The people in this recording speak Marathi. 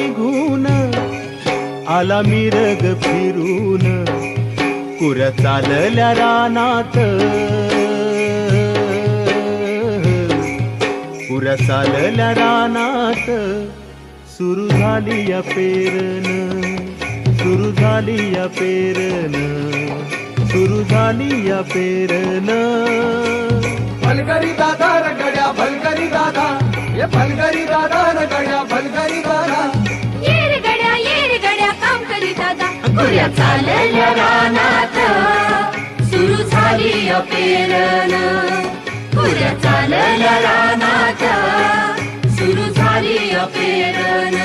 निघून आला मिरग फिरून. कुर चालल्या रानात. पुऱ्या चालल्या रानात. सुरू झाली या पेरन. सुरू झाली या पेरन. सुरू झाली या पेरन. भलगरी दादा रगड्या भलगरी दादा. ये भलगरी दादा रगड्या भलगरी दादा. काम दादा चालल्या रानात. सुरू झाली अपेरण. कुऱ्या चालल्या रानात. सुरू झाली अपेरण.